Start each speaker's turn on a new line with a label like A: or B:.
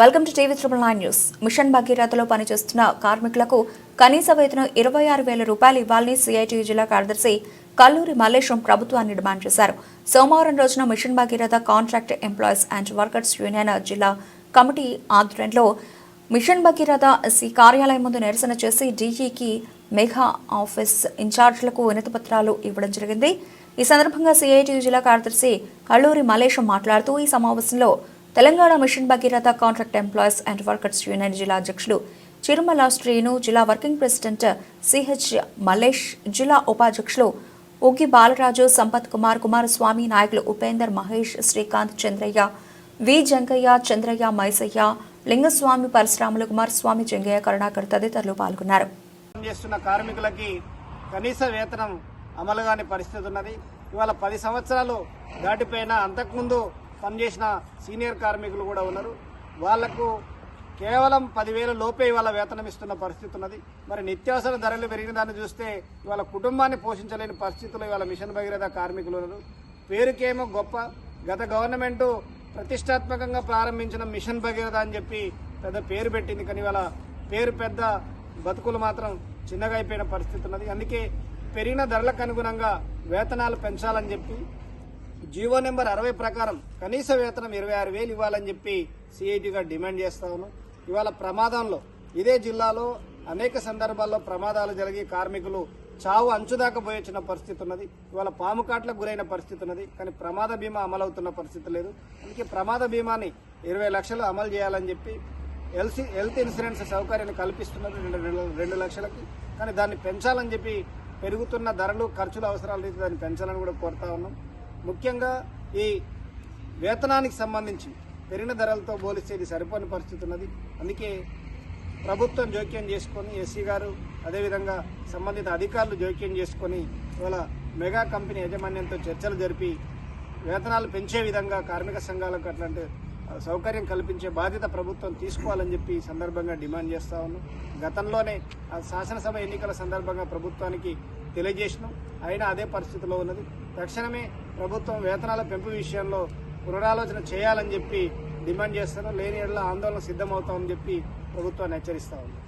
A: Welcome to TV triple nine news. Mission భగీరథలో పనిచేస్తున్న కార్మికులకు కనీస వేతనం ఇరవై ఆరు వేల రూపాయలు ఇవ్వాలని సిఐటి జిల్లా కార్యదర్శి కల్లూరి మల్లేశం ప్రభుత్వాన్ని డిమాండ్ చేశారు. సోమవారం రోజున mission Bhagiratha contract employees and workers union జిల్లా కమిటీ ఆధ్వర్యంలో మిషన్ భగీరథ సి కార్యాలయం ముందు నిరసన చేసి డీజీకి మెగా ఆఫీస్ ఇన్ఛార్జ్లకు వినతిపత్రాలు ఇవ్వడం జరిగింది. ఈ సందర్భంగా సిఐటి జిల్లా కార్యదర్శి కల్లూరి మల్లేశం మాట్లాడుతూ ఈ సమావేశంలో Telangana mission Bhagiratha contract employees and workers union జిల్లా అధ్యక్షుడు చిరుమల శ్రీను జిల్లా వర్కింగ్ ప్రెసిడెంట్ సిహెచ్ మలేష్ జిల్లా ఉపాధ్యక్షులు ఉగి బాలరాజు సంపత్ కుమార్ కుమారస్వామి నాయకులు ఉపేందర్ మహేష్ శ్రీకాంత్ చంద్రయ్య వి జంకయ్య చంద్రయ్య మైసయ్య లింగస్వామి పరశురాములు కుమారస్వామి జంగయ్య కరుణాకర్ తదితరులు పాల్గొన్నారు.
B: చేస్తున్న కార్మికులకి కనీస వేతనం అమలు కాని పరిస్థితి ఉన్నది. ఇవాళ పది సంవత్సరాలు దాటిపోయినా అంతకుముందు పనిచేసిన సీనియర్ కార్మికులు కూడా ఉన్నారు. వాళ్ళకు కేవలం పదివేల లోపే ఇవాళ వేతనం ఇస్తున్న పరిస్థితి ఉన్నది. మరి నిత్యావసర ధరలు పెరిగిన దాన్ని చూస్తే ఇవాళ కుటుంబాన్ని పోషించలేని పరిస్థితుల్లో ఇవాళ మిషన్ భగీరథ కార్మికులు ఉన్నారు. పేరుకేమో గొప్ప. గత గవర్నమెంట్ ప్రతిష్టాత్మకంగా ప్రారంభించిన మిషన్ భగీరథ అని చెప్పి పెద్ద పేరు పెట్టింది. కానీ ఇవాళ పేరు పెద్ద బతుకులు మాత్రం చిన్నగా అయిపోయిన పరిస్థితి ఉన్నది. అందుకే పెరిగిన ధరలకు అనుగుణంగా వేతనాలు పెంచాలని చెప్పి జీవో నెంబర్ అరవై ప్రకారం కనీస వేతనం ఇరవై ఆరు వేలు ఇవ్వాలని చెప్పి సిఐటిగా డిమాండ్ చేస్తా ఉన్నాం. ఇవాళ ప్రమాదంలో ఇదే జిల్లాలో అనేక సందర్భాల్లో ప్రమాదాలు జరిగి కార్మికులు చావు అంచుదాకా పోయొచ్చిన పరిస్థితి ఉన్నది. ఇవాళ పాము కాట్లకు గురైన పరిస్థితి ఉన్నది. కానీ ప్రమాద బీమా అమలవుతున్న పరిస్థితి లేదు. అందుకే ప్రమాద బీమాని ఇరవై లక్షలు అమలు చేయాలని చెప్పి ఎల్సీ హెల్త్ ఇన్సూరెన్స్ సౌకర్యాన్ని కల్పిస్తున్నది రెండు రెండు లక్షలకి. కానీ దాన్ని పెంచాలని చెప్పి పెరుగుతున్న ధరలు ఖర్చుల అవసరాలు దాన్ని పెంచాలని కూడా కోరుతా ఉన్నాం. ముఖ్యంగా ఈ వేతనానికి సంబంధించి పెరిగిన ధరలతో పోలిస్తే ఇది సరిపోని పరిస్థితి ఉన్నది. అందుకే ప్రభుత్వం జోక్యం చేసుకొని ఎస్సీ గారు అదేవిధంగా సంబంధిత అధికారులు జోక్యం చేసుకొని ఇవాళ మెగా కంపెనీ యాజమాన్యంతో చర్చలు జరిపి వేతనాలు పెంచే విధంగా కార్మిక సంఘాలకు అట్లాంటి సౌకర్యం కల్పించే బాధ్యత ప్రభుత్వం తీసుకోవాలని చెప్పి సందర్భంగా డిమాండ్ చేస్తా ఉన్నాం. గతంలోనే ఆ శాసనసభ ఎన్నికల సందర్భంగా ప్రభుత్వానికి తెలియజేసినాం. అయినా అదే పరిస్థితిలో ఉన్నది. తక్షణమే ప్రభుత్వం వేతనాల పెంపు విషయంలో పునరాలోచన చేయాలని చెప్పి డిమాండ్ చేస్తాను లేని ఎడల ఆందోళన సిద్ధమవుతామని చెప్పి ప్రభుత్వాన్ని హెచ్చరిస్తా ఉన్నాం